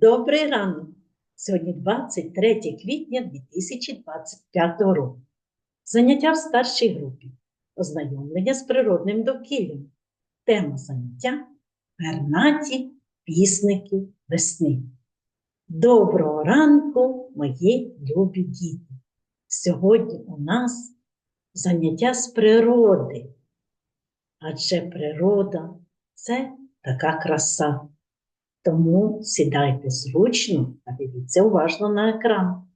Добрий ранок! Сьогодні 23 квітня 2025 року. Заняття в старшій групі. Ознайомлення з природним довкіллям. Тема заняття пернаті пісники весни. Доброго ранку, мої любі діти! Сьогодні у нас заняття з природи. Адже природа це така краса. Тому сідайте зручно та дивіться уважно на екран.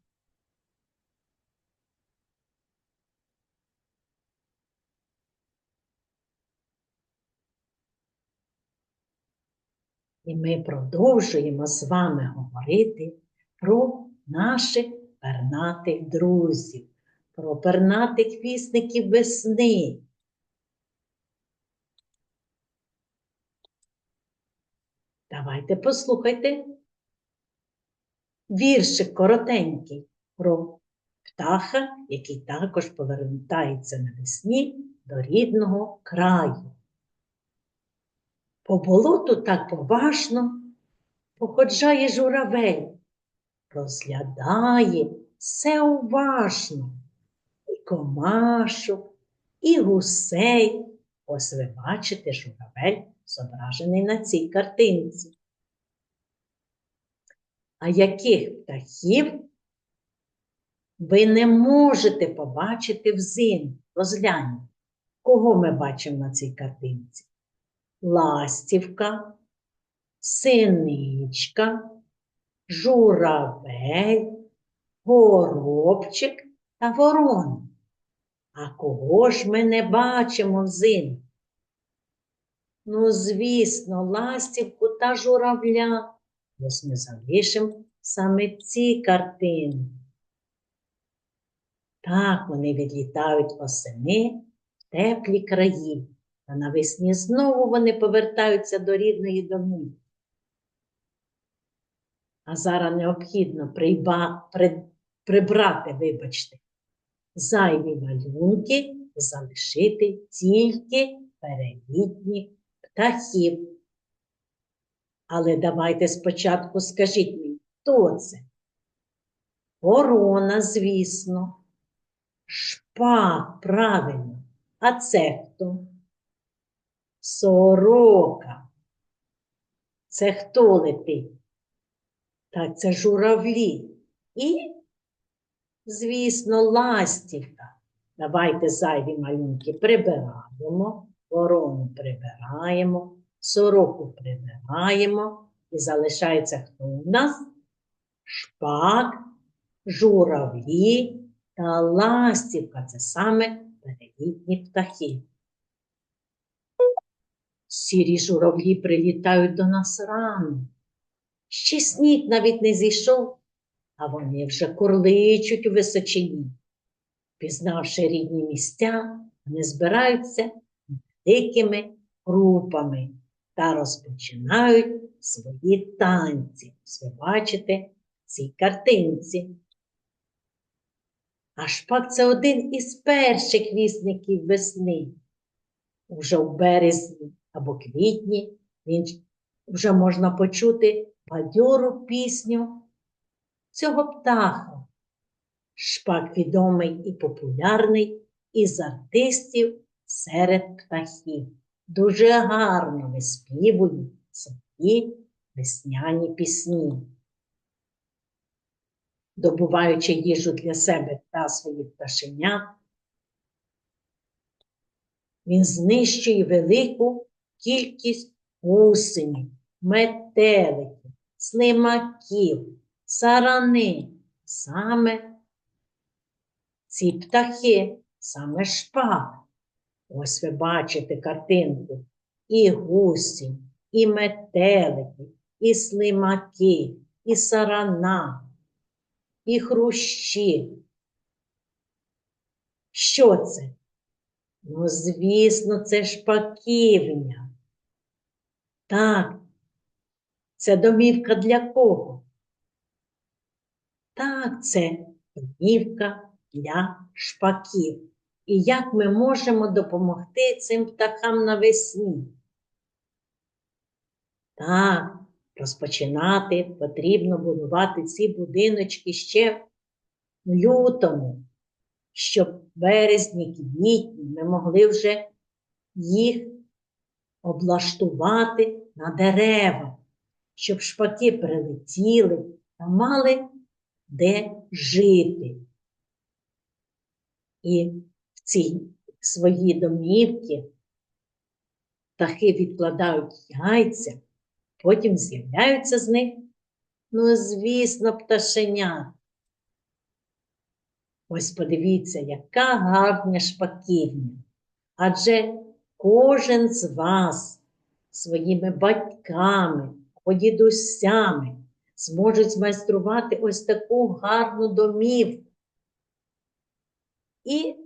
І ми продовжуємо з вами говорити про наших пернатих друзів, про пернатих вісників весни. Давайте послухайте віршик коротенький про птаха, який також повертається навесні до рідного краю. По болоту так поважно походжає журавель, розглядає все уважно, і комашок, і гусей. Ось ви бачите журавель зображений на цій картинці. А яких птахів ви не можете побачити взимку? Розгляньте, кого ми бачимо на цій картинці? Ластівка, синичка, журавель, горобчик та ворон. А кого ж ми не бачимо взимку? Ну, звісно, ластівку та журавля. Ось ми залишимо саме ці картини. Так вони відлітають восени в теплі краї, а навесні знову вони повертаються до рідної домівки. А зараз необхідно прийба, при, прибрати, вибачте, зайві малюнки, залишити тільки перелітні птахів. Але давайте спочатку скажіть мені, хто це? Ворона, звісно, шпак, правильно. А це хто? Сорока. Це хто летить? Так, це журавлі. І, звісно, ластівка. Давайте зайві малюнки прибираємо ворону прибираємо, сороку прибираємо і залишається хто у нас? Шпак, журавлі та ластівка це саме перелітні птахи. Сірі журавлі прилітають до нас рано. Ще сніг навіть не зійшов, а вони вже курличуть у височині. Пізнавши рідні місця, вони збираються дикими групами та розпочинають свої танці. Ви бачите в цій картинці. А шпак це один із перших вісників весни. Уже в березні або квітні він вже можна почути бадьору пісню цього птаха. Шпак відомий і популярний із артистів серед птахів. Дуже гарно виспівують свої весняні пісні. Добуваючи їжу для себе та своїх пташенят, він знищує велику кількість гусенів, метеликів, слимаків, сарани, саме ці птахи, саме шпак. Ось ви бачите картинку. І гусі, і метелики, і слимаки, і сарана, і хрущі. Що це? Ну, звісно, це шпаківня. Так, це домівка для кого? Так, це домівка для шпаків і як ми можемо допомогти цим птахам навесні. Так, Розпочинати потрібно будувати ці будиночки ще в лютому, щоб березні, квітні ми могли вже їх облаштувати на дерева, щоб шпаки прилетіли та мали де жити. І ці свої домівки птахи відкладають яйця, потім з'являються з них, ну, звісно, пташенят. Ось подивіться, яка гарна шпаківня. Адже кожен з вас своїми батьками або дідусями зможуть змайструвати ось таку гарну домівку і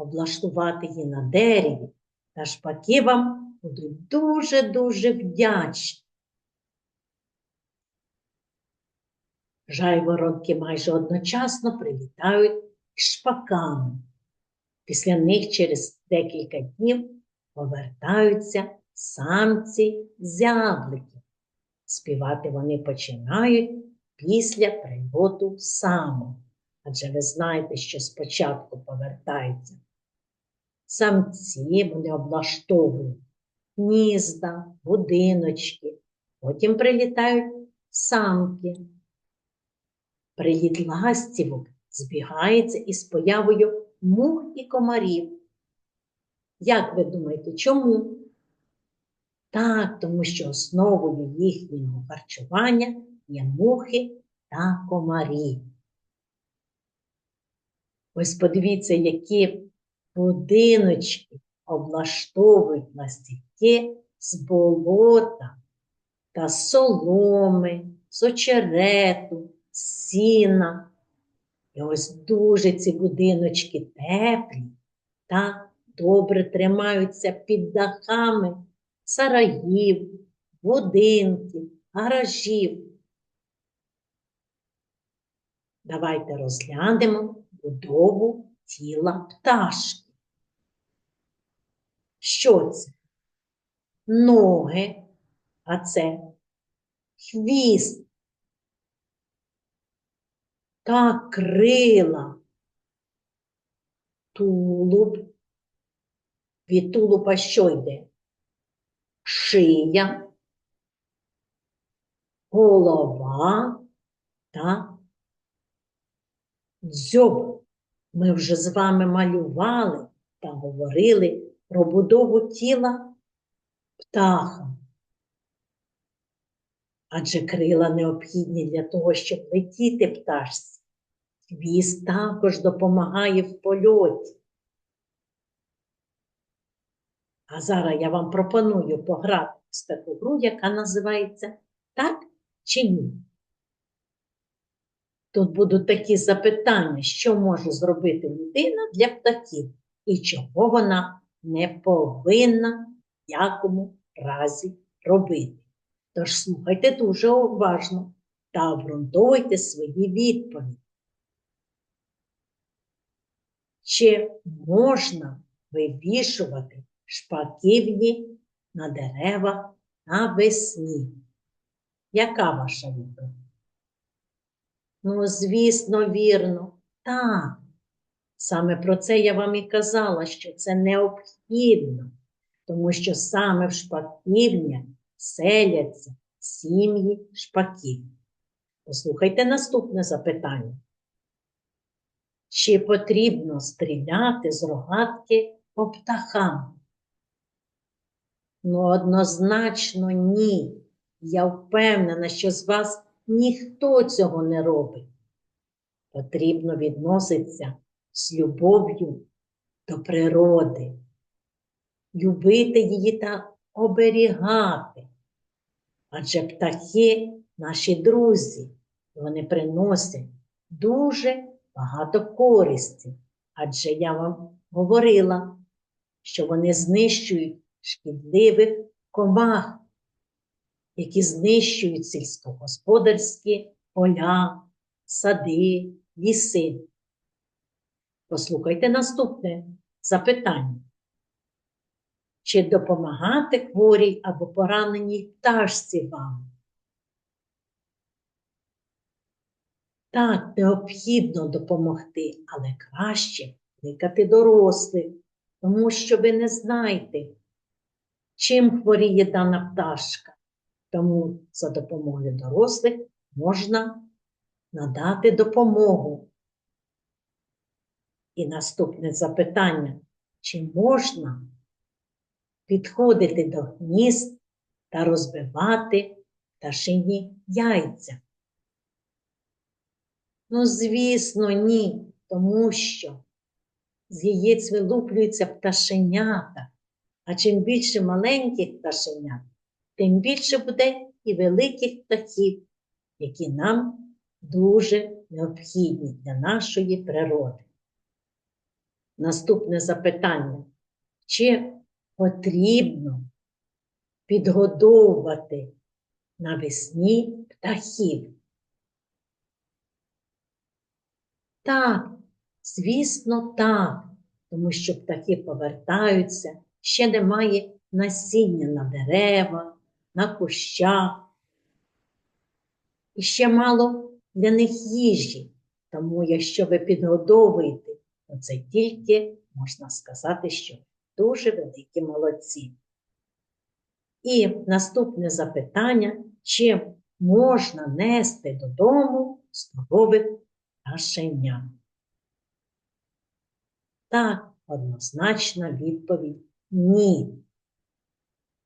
облаштувати її на дереві. Та шпаки вам будуть дуже-дуже вдячні. Жайворонки майже одночасно прилітають шпаками. Після них через декілька днів повертаються самці зяблики. Співати вони починають після прильоту саму. Адже ви знаєте, що спочатку повертаються самці, вони облаштовують гнізда, будиночки, потім прилітають самки. Приліт ластівок збігається із появою мух і комарів. Як ви думаєте, чому? Так, тому що основою їхнього харчування є мухи та комарі. Ось подивіться, які будиночки облаштовують ластівки з болота та соломи, з очерету, сіна. І ось дуже ці будиночки теплі та добре тримаються під дахами сараїв, будинків, гаражів. Давайте розглянемо будову тіла пташки. Що це? Ноги, а це хвіст та крила, тулуб. Від тулупа що йде? Шия, голова та дзьоб. Ми вже з вами малювали та говорили про будову тіла птаха. Адже крила необхідні для того, щоб летіти пташці. Хвіст також допомагає в польоті. А зараз я вам пропоную пограти в таку гру, яка називається Так чи ні? Тут будуть такі запитання, що може зробити людина для птахів і чого вона не повинна в якому разі робити. Тож слухайте дуже уважно та обґрунтовуйте свої відповіді. Чи можна вивішувати шпаківні на деревах навесні? Яка ваша відповідь? Ну, звісно, вірно, так. Саме про це я вам і казала, що це необхідно, тому що саме в шпаківнях селяться сім'ї шпаків. Послухайте наступне запитання. Чи потрібно стріляти з рогатки по птахам? Ну, однозначно, ні. Я впевнена, що з вас ніхто цього не робить. Потрібно відноситися з любов'ю до природи, любити її та оберігати. Адже птахи наші друзі, вони приносять дуже багато користі. Адже я вам говорила, що вони знищують шкідливих комах, які знищують сільськогосподарські поля, сади, ліси. Послухайте наступне запитання. Чи допомагати хворій або пораненій пташці вам? Так, необхідно допомогти, але краще кликати дорослих, тому що ви не знаєте, чим хворіє дана пташка, тому за допомогою дорослих можна надати допомогу. І наступне запитання: чи можна підходити до гнізд та розбивати пташині яйця? Ну, звісно, ні, тому що з яєць вилуплюються пташенята, а чим більше маленьких пташенят, тим більше буде і великих птахів, які нам дуже необхідні для нашої природи. Наступне запитання. Чи потрібно підгодовувати навесні птахів? Так, звісно, так, тому що птахи повертаються, ще немає насіння на деревах, на кущах. І ще мало для них їжі. Тому, якщо ви підгодовуєте, то це тільки можна сказати, що дуже великі молодці. І наступне запитання: чи можна нести додому здорових пташенят? Так, однозначна відповідь ні.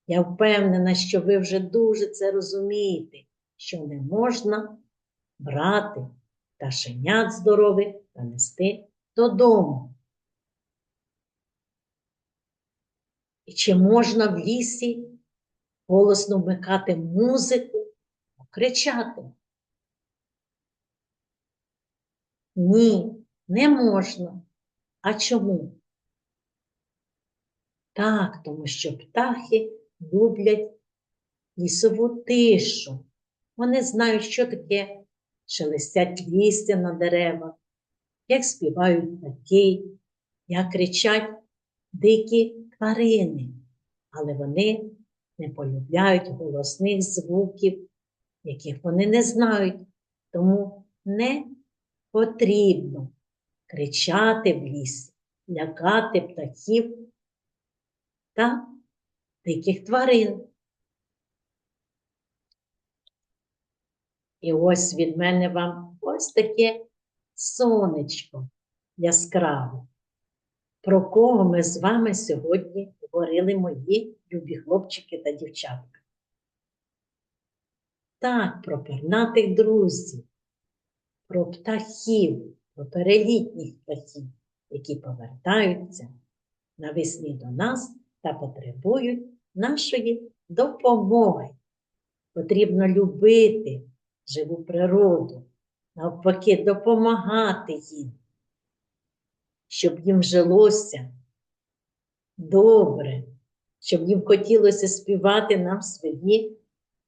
Я впевнена, що ви вже дуже це розумієте, що не можна брати пташенят здорових та нести додому. І чи можна в лісі голосно вмикати музику, кричати? Ні, не можна. А чому? Так, тому що птахи люблять лісову тишу. Вони знають, що таке шелестять листя на деревах, як співають птахи, як кричать дикі тварини, але вони не полюбляють голосних звуків, яких вони не знають, тому не потрібно кричати в лісі, лякати птахів та диких тварин. І ось від мене вам ось таке сонечко яскраве. Про кого ми з вами сьогодні говорили мої любі хлопчики та дівчатка. Так, про пернатих друзів, про птахів, про перелітніх птахів, які повертаються навесні до нас та потребують нашої допомоги. Потрібно любити живу природу, навпаки, допомагати їм, щоб їм жилося добре, щоб їм хотілося співати нам свої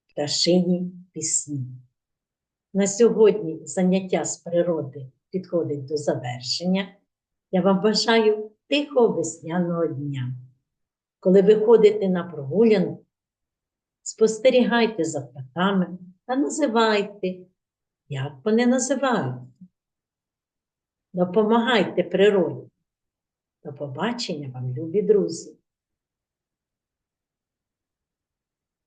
пташині пісні. На сьогодні заняття з природи підходить до завершення. Я вам бажаю тихого весняного дня. Коли виходите на прогулянку, спостерігайте за птахами та називайте, як вони називають. Допомагайте природі. До побачення вам, любі друзі!